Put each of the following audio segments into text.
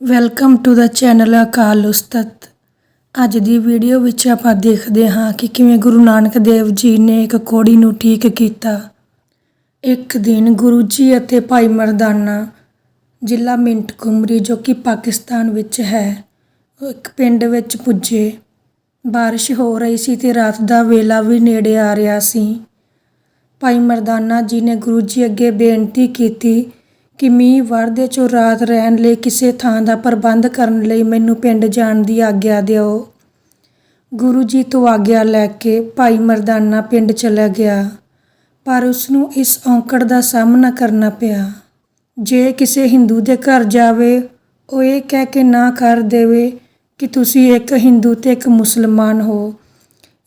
Welcome to the channel Akal Ustat. ਅੱਜ ਦੀ video ਵਿੱਚ ਆਪਾਂ ਦੇਖਦੇ ਹਾਂ ਕਿ ਕਿਵੇਂ ਗੁਰੂ ਨਾਨਕ ਦੇਵ ਜੀ ਨੇ ਇੱਕ ਕੋੜੀ ਨੂੰ ਠੀਕ ਕੀਤਾ। ਇੱਕ ਦਿਨ ਗੁਰੂ ਜੀ ਅਤੇ ਭਾਈ ਮਰਦਾਨਾ ਜ਼ਿਲ੍ਹਾ ਮਿੰਟ ਕੁਮਰੀ ਜੋ ਕਿ ਪਾਕਿਸਤਾਨ ਵਿੱਚ ਹੈ, ਇੱਕ ਪਿੰਡ ਵਿੱਚ ਪੁੱਜੇ। ਬਾਰਿਸ਼ ਹੋ ਰਹੀ ਸੀ ਤੇ ਰਾਤ ਦਾ ਵੇਲਾ ਵੀ ਨੇੜੇ ਆ ਰਿਹਾ ਸੀ। ਭਾਈ ਮਰਦਾਨਾ ਜੀ ਨੇ ਗੁਰੂ ਜੀ ਅੱਗੇ ਬੇਨਤੀ ਕੀਤੀ ਕਿ ਮੀਂਹ ਵਰਦੇ ਚੋਂ ਰਾਤ ਰਹਿਣ ਲਈ ਕਿਸੇ ਥਾਂ ਦਾ ਪ੍ਰਬੰਧ ਕਰਨ ਲਈ ਮੈਨੂੰ ਪਿੰਡ ਜਾਣ ਦੀ ਆਗਿਆ ਦਿਓ। ਗੁਰੂ ਜੀ ਤੋਂ ਆਗਿਆ ਲੈ ਕੇ ਭਾਈ ਮਰਦਾਨਾ ਪਿੰਡ ਚਲਾ ਗਿਆ, ਪਰ ਉਸ ਨੂੰ ਇਸ ਔਂਕੜ ਦਾ ਸਾਹਮਣਾ ਕਰਨਾ ਪਿਆ। ਜੇ ਕਿਸੇ ਹਿੰਦੂ ਦੇ ਘਰ ਜਾਵੇ, ਉਹ ਇਹ ਕਹਿ ਕੇ ਨਾ ਕਰ ਦੇਵੇ ਕਿ ਤੁਸੀਂ ਇੱਕ ਹਿੰਦੂ ਤੇ ਇੱਕ ਮੁਸਲਮਾਨ ਹੋ।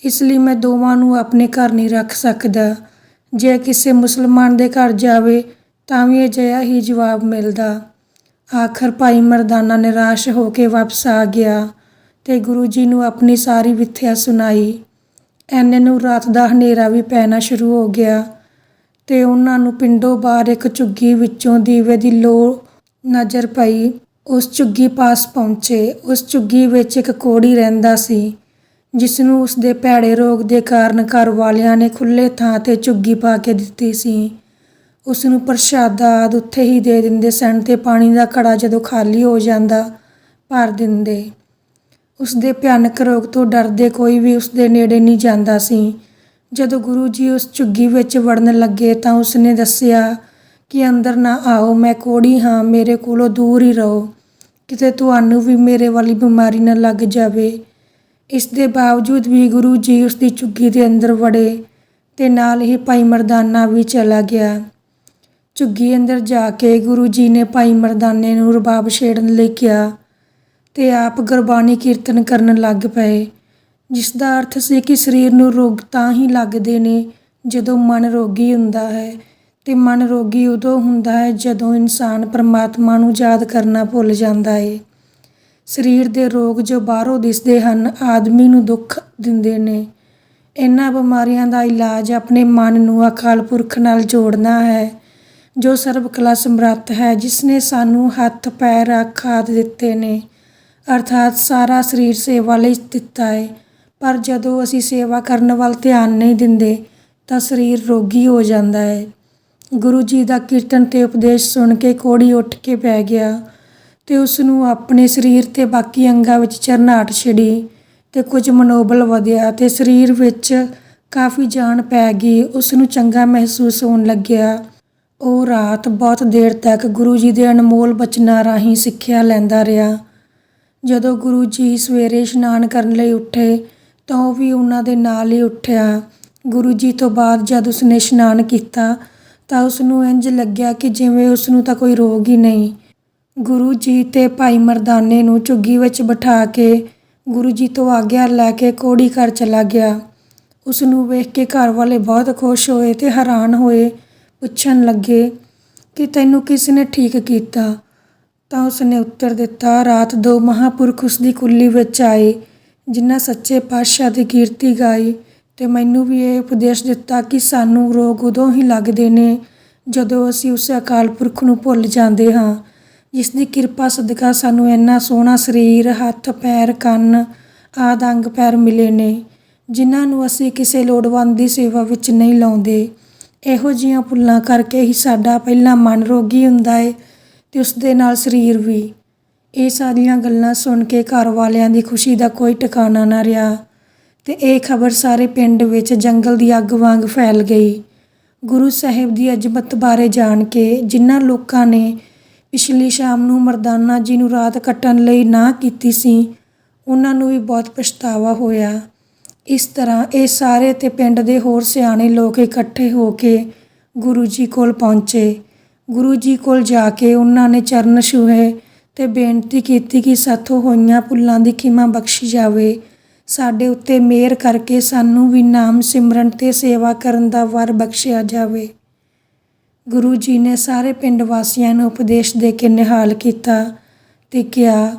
ਇਸ ਲਈ ਮੈਂ ਦੋਵਾਂ ਨੂੰ ਆਪਣੇ ਘਰ ਨਹੀਂ ਰੱਖ ਸਕਦਾ। ਜੇ ਕਿਸੇ ਮੁਸਲਮਾਨ ਦੇ ਘਰ ਜਾਵੇ ਤਾਂ ਵੀ ਅਜਿਹਾ ਹੀ ਜਵਾਬ ਮਿਲਦਾ। ਆਖਰ ਭਾਈ ਮਰਦਾਨਾ ਨਿਰਾਸ਼ ਹੋ ਕੇ ਵਾਪਸ ਆ ਗਿਆ ਤੇ ਗੁਰੂ ਜੀ ਨੂੰ ਆਪਣੀ ਸਾਰੀ ਵਿਥਿਆ ਸੁਣਾਈ। ਐਨੇ ਨੂੰ ਰਾਤ ਦਾ ਹਨੇਰਾ ਵੀ ਪੈਣਾ ਸ਼ੁਰੂ ਹੋ ਗਿਆ ਤੇ ਉਹਨਾਂ ਨੂੰ ਪਿੰਡੋਂ ਬਾਹਰ ਇੱਕ ਝੁੱਗੀ ਵਿੱਚੋਂ ਦੀਵੇ ਦੀ ਲੋ ਨਜ਼ਰ ਪਈ। ਉਸ ਝੁੱਗੀ ਪਾਸ ਪਹੁੰਚੇ। ਉਸ ਝੁੱਗੀ ਵਿੱਚ ਇੱਕ ਕੋੜੀ ਰਹਿੰਦਾ ਸੀ, ਜਿਸ ਨੂੰ ਉਸ ਦੇ ਭੈੜੇ ਰੋਗ ਦੇ ਕਾਰਨ ਘਰ ਵਾਲਿਆਂ ਨੇ ਖੁੱਲੇ ਥਾਂ ਤੇ ਝੁੱਗੀ ਪਾ ਕੇ ਦਿੱਤੀ ਸੀ। ਉਸ ਨੂੰ ਪ੍ਰਸ਼ਾਦਾ ਆਦਿ ਉੱਥੇ ਹੀ ਦੇ ਦਿੰਦੇ ਸਨ ਤੇ ਪਾਣੀ ਦਾ ਘੜਾ ਜਦੋਂ ਖਾਲੀ ਹੋ ਜਾਂਦਾ, ਭਰ ਦਿੰਦੇ। ਉਸ ਦੇ ਭਿਆਨਕ ਰੋਗ ਤੋਂ ਡਰਦੇ ਕੋਈ ਵੀ ਉਸ ਦੇ ਨੇੜੇ ਨਹੀਂ ਜਾਂਦਾ ਸੀ। ਜਦੋਂ ਗੁਰੂ ਜੀ ਉਸ ਝੁੱਗੀ ਵਿੱਚ ਵੜਨ ਲੱਗੇ ਤਾਂ ਉਸ ਨੇ ਦੱਸਿਆ ਕਿ ਅੰਦਰ ਨਾ ਆਓ, ਮੈਂ ਕੋੜੀ ਹਾਂ, ਮੇਰੇ ਕੋਲੋਂ ਦੂਰ ਹੀ ਰਹੋ। ਕਿਤੇ ਤੁਹਾਨੂੰ ਵੀ ਮੇਰੇ ਵਾਲੀ ਬਿਮਾਰੀ ਨਾ ਲੱਗ ਜਾਵੇ। ਇਸ ਦੇ ਬਾਵਜੂਦ ਵੀ ਗੁਰੂ ਜੀ ਉਸ ਦੀ ਝੁੱਗੀ ਦੇ ਅੰਦਰ ਵੜੇ ਤੇ ਨਾਲ ਹੀ ਭਾਈ ਮਰਦਾਨਾ ਵੀ ਚਲਾ ਗਿਆ। ਝੁੱਗੀ ਅੰਦਰ ਜਾ ਕੇ ਗੁਰੂ ਜੀ ਨੇ ਭਾਈ ਮਰਦਾਨੇ ਨੂੰ ਰਬਾਬ ਛੇੜਨ ਲਈ ਕਿਹਾ ਤੇ ਆਪ ਗੁਰਬਾਣੀ ਕੀਰਤਨ ਕਰਨ ਲੱਗ ਪਏ ਜਿਸ ਦਾ ਅਰਥ ਸੀ ਕਿ ਸਰੀਰ ਨੂੰ ਰੋਗ ਤਾਂ ਹੀ ਲੱਗਦੇ ਨੇ ਜਦੋਂ ਮਨ ਰੋਗੀ ਹੁੰਦਾ ਹੈ ਤੇ ਮਨ ਰੋਗੀ ਉਦੋਂ ਹੁੰਦਾ ਹੈ ਜਦੋਂ ਇਨਸਾਨ ਪਰਮਾਤਮਾ ਨੂੰ ਯਾਦ ਕਰਨਾ ਭੁੱਲ ਜਾਂਦਾ ਏ। ਸਰੀਰ ਦੇ ਰੋਗ ਜੋ ਬਾਹਰੋਂ ਦਿਸਦੇ ਹਨ, ਆਦਮੀ ਨੂੰ ਦੁੱਖ ਦਿੰਦੇ ਨੇ। ਇਹਨਾਂ ਬਿਮਾਰੀਆਂ ਦਾ ਇਲਾਜ ਆਪਣੇ ਮਨ ਨੂੰ ਅਕਾਲ ਪੁਰਖ ਨਾਲ ਜੋੜਨਾ ਹੈ। ਜੋ ਸਰਬ ਕਲਾ ਸਮਰੱਥ ਹੈ ਜਿਸ ਨੇ ਸਾਨੂੰ ਹੱਥ, ਪੈਰ, ਅੱਖ ਆਦਿ ਦਿੱਤੇ ਨੇ। ਅਰਥਾਤ ਸਾਰਾ ਸਰੀਰ ਸੇਵਾ ਲਈ ਦਿੱਤਾ ਹੈ ਪਰ ਜਦੋਂ ਅਸੀਂ ਸੇਵਾ ਕਰਨ ਵੱਲ ਧਿਆਨ ਨਹੀਂ ਦਿੰਦੇ, ਤਾਂ ਸਰੀਰ ਰੋਗੀ ਹੋ ਜਾਂਦਾ ਹੈ ਗੁਰੂ ਜੀ ਦਾ ਕੀਰਤਨ ਤੇ ਉਪਦੇਸ਼ ਸੁਣ ਕੇ ਕੋੜੀ ਉੱਠ ਕੇ ਪੈ ਗਿਆ ਤੇ ਉਸ ਨੂੰ ਆਪਣੇ ਸਰੀਰ ਤੇ ਬਾਕੀ ਅੰਗਾਂ ਵਿੱਚ ਚਰਨਾਟ ਛਿੜੀ ਤੇ ਕੁਝ ਮਨੋਬਲ ਵਧਿਆ ਤੇ ਸਰੀਰ ਵਿੱਚ ਕਾਫੀ ਜਾਨ ਪੈ ਗਈ। ਉਸ ਨੂੰ ਚੰਗਾ ਮਹਿਸੂਸ ਹੋਣ ਲੱਗਿਆ। ਉਹ ਰਾਤ ਬਹੁਤ ਦੇਰ ਤੱਕ ਗੁਰੂ ਜੀ ਦੇ ਅਨਮੋਲ ਬਚਨਾਂ ਰਾਹੀਂ ਸਿੱਖਿਆ ਲੈਂਦਾ ਰਿਹਾ। ਜਦੋਂ ਗੁਰੂ ਜੀ ਸਵੇਰੇ ਇਸ਼ਨਾਨ ਕਰਨ ਲਈ ਉੱਠੇ ਤਾਂ ਉਹ ਵੀ ਉਹਨਾਂ ਦੇ ਨਾਲ ਹੀ ਉੱਠਿਆ। ਗੁਰੂ ਜੀ ਤੋਂ ਬਾਅਦ ਜਦ ਉਸਨੇ ਇਸ਼ਨਾਨ ਕੀਤਾ ਤਾਂ ਉਸ ਨੂੰ ਇੰਜ ਲੱਗਿਆ ਕਿ ਜਿਵੇਂ ਉਸ ਨੂੰ ਤਾਂ ਕੋਈ ਰੋਗ ਹੀ ਨਹੀਂ। ਗੁਰੂ ਜੀ ਤੇ ਭਾਈ ਮਰਦਾਨੇ ਨੂੰ ਝੁੱਗੀ ਵਿੱਚ ਬਿਠਾ ਕੇ ਗੁਰੂ ਜੀ ਤੋਂ ਆਗਿਆ ਲੈ ਕੇ ਕੋੜੀ ਘਰ ਚਲਾ ਗਿਆ। ਉਸ ਨੂੰ ਵੇਖ ਕੇ ਘਰ ਵਾਲੇ ਬਹੁਤ ਖੁਸ਼ ਹੋਏ ਤੇ ਹੈਰਾਨ ਹੋਏ ਪੁੱਛਣ ਲੱਗੇ ਕਿ ਤੈਨੂੰ ਕਿਸ ਨੇ ਠੀਕ ਕੀਤਾ? ਤਾਂ ਉਸਨੇ ਉੱਤਰ ਦਿੱਤਾ, ਰਾਤ ਦੋ ਮਹਾਪੁਰਖ ਉਸ ਦੀ ਕੁੱਲੀ ਵਿੱਚ ਆਏ, ਜਿਨ੍ਹਾਂ ਸੱਚੇ ਪਾਤਸ਼ਾਹ ਦੀ ਕੀਰਤੀ ਗਾਈ ਤੇ ਮੈਨੂੰ ਵੀ ਇਹ ਉਪਦੇਸ਼ ਦਿੱਤਾ ਕਿ ਸਾਨੂੰ ਰੋਗ ਉਦੋਂ ਹੀ ਲੱਗਦੇ ਨੇ ਜਦੋਂ ਅਸੀਂ ਉਸ ਅਕਾਲ ਪੁਰਖ ਨੂੰ ਭੁੱਲ ਜਾਂਦੇ ਹਾਂ। ਜਿਸ ਦੀ ਕਿਰਪਾ ਸਦਕਾ ਸਾਨੂੰ ਇੰਨਾ ਸੋਹਣਾ ਸਰੀਰ, ਹੱਥ, ਪੈਰ, ਕੰਨ ਆਦਿ ਅੰਗ ਪੈਰ ਮਿਲੇ ਨੇ, ਜਿਨ੍ਹਾਂ ਨੂੰ ਅਸੀਂ ਕਿਸੇ ਲੋੜਵੰਦ ਦੀ ਸੇਵਾ ਵਿੱਚ ਨਹੀਂ ਲਾਉਂਦੇ। ਇਹੋ ਜਿਹੀਆਂ ਭੁੱਲਾਂ ਕਰਕੇ ਹੀ ਸਾਡਾ ਪਹਿਲਾਂ ਮਨ ਰੋਗੀ ਹੁੰਦਾ ਏ ਅਤੇ ਉਸ ਦੇ ਨਾਲ ਸਰੀਰ ਵੀ। ਇਹ ਸਾਰੀਆਂ ਗੱਲਾਂ ਸੁਣ ਕੇ ਘਰ ਵਾਲਿਆਂ ਦੀ ਖੁਸ਼ੀ ਦਾ ਕੋਈ ਟਿਕਾਣਾ ਨਾ ਰਿਹਾ ਅਤੇ ਇਹ ਖਬਰ ਸਾਰੇ ਪਿੰਡ ਵਿੱਚ ਜੰਗਲ ਦੀ ਅੱਗ ਵਾਂਗ ਫੈਲ ਗਈ। ਗੁਰੂ ਸਾਹਿਬ ਦੀ ਅਜਮਤ ਬਾਰੇ ਜਾਣ ਕੇ ਜਿਨ੍ਹਾਂ ਲੋਕਾਂ ਨੇ ਪਿਛਲੀ ਸ਼ਾਮ ਨੂੰ ਮਰਦਾਨਾ ਜੀ ਨੂੰ ਰਾਤ ਕੱਟਣ ਲਈ ਨਾ ਕੀਤੀ ਸੀ, ਉਹਨਾਂ ਨੂੰ ਵੀ ਬਹੁਤ ਪਛਤਾਵਾ ਹੋਇਆ। ਇਸ ਤਰ੍ਹਾਂ ਇਹ ਸਾਰੇ ਤੇ ਪਿੰਡ ਦੇ ਹੋਰ ਸਿਆਣੇ ਲੋਕ ਇਕੱਠੇ ਹੋ ਕੇ ਗੁਰੂ ਜੀ ਕੋਲ ਪਹੁੰਚੇ। ਗੁਰੂ ਜੀ ਕੋਲ ਜਾ ਕੇ ਉਹਨਾਂ ਨੇ ਚਰਨ ਛੂਹੇ ਤੇ ਬੇਨਤੀ ਕੀਤੀ ਕਿ ਸਾਥੋਂ ਹੋਈਆਂ ਭੁੱਲਾਂ ਦੀ ਖਿਮਾ ਬਖਸ਼ੀ ਜਾਵੇ। ਸਾਡੇ ਉੱਤੇ ਮਿਹਰ ਕਰਕੇ ਸਾਨੂੰ ਵੀ ਨਾਮ ਸਿਮਰਨ ਤੇ ਸੇਵਾ ਕਰਨ ਦਾ ਵਰ ਬਖਸ਼ਿਆ ਜਾਵੇ। ਗੁਰੂ ਜੀ ਨੇ ਸਾਰੇ ਪਿੰਡ ਵਾਸੀਆਂ ਨੂੰ ਉਪਦੇਸ਼ ਦੇ ਕੇ ਨਿਹਾਲ ਕੀਤਾ ਤੇ ਕਿਹਾ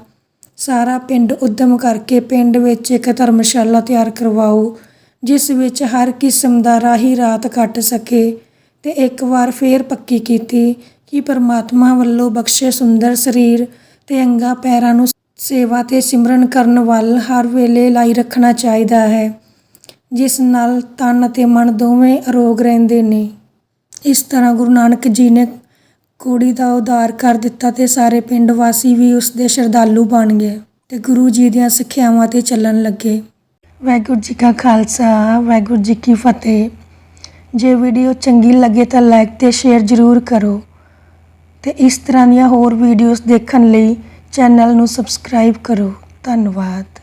ਸਾਰਾ ਪਿੰਡ ਉੱਦਮ ਕਰਕੇ ਪਿੰਡ ਵਿੱਚ ਇੱਕ ਧਰਮਸ਼ਾਲਾ ਤਿਆਰ ਕਰਵਾਓ, ਜਿਸ ਵਿੱਚ ਹਰ ਕਿਸਮ ਦਾ ਰਾਹੀ ਰਾਤ ਕੱਟ ਸਕੇ ਤੇ ਇੱਕ ਵਾਰ ਫੇਰ ਪੱਕੀ ਕੀਤੀ ਕਿ ਪਰਮਾਤਮਾ ਵੱਲੋਂ ਬਖਸ਼ੇ ਸੁੰਦਰ ਸਰੀਰ ਤੇ ਅੰਗਾਂ ਪੈਰਾਂ ਨੂੰ ਸੇਵਾ ਤੇ ਸਿਮਰਨ ਕਰਨ ਵੱਲ ਹਰ ਵੇਲੇ ਲਾਈ ਰੱਖਣਾ ਚਾਹੀਦਾ ਹੈ, ਜਿਸ ਨਾਲ ਤਨ ਅਤੇ ਮਨ ਦੋਵੇਂ ਅਰੋਗ ਰਹਿੰਦੇ ਨੇ। ਇਸ ਤਰ੍ਹਾਂ ਗੁਰੂ ਨਾਨਕ ਜੀ ਨੇ ਕੁੜੀ ਦਾ ਉਧਾਰ ਕਰ ਦਿੱਤਾ ਤੇ ਸਾਰੇ ਪਿੰਡ ਵਾਸੀ ਵੀ ਉਸ ਦੇ ਸ਼ਰਧਾਲੂ ਬਣ ਗਏ ਤੇ ਗੁਰੂ ਜੀ ਦੀਆਂ ਸਿੱਖਿਆਵਾਂ ਤੇ ਚੱਲਣ ਲੱਗੇ। ਵਾਹਿਗੁਰੂ ਜੀ ਕਾ ਖਾਲਸਾ, ਵਾਹਿਗੁਰੂ ਜੀ ਕੀ ਫਤਿਹ। ਜੇ ਵੀਡੀਓ ਚੰਗੀ ਲੱਗੇ ਤਾਂ ਲਾਈਕ ਤੇ ਸ਼ੇਅਰ ਜ਼ਰੂਰ ਕਰੋ ਤੇ ਇਸ ਤਰ੍ਹਾਂ ਦੀਆਂ ਹੋਰ ਵੀਡੀਓਜ਼ ਦੇਖਣ ਲਈ ਚੈਨਲ ਨੂੰ ਸਬਸਕ੍ਰਾਈਬ ਕਰੋ। ਧੰਨਵਾਦ।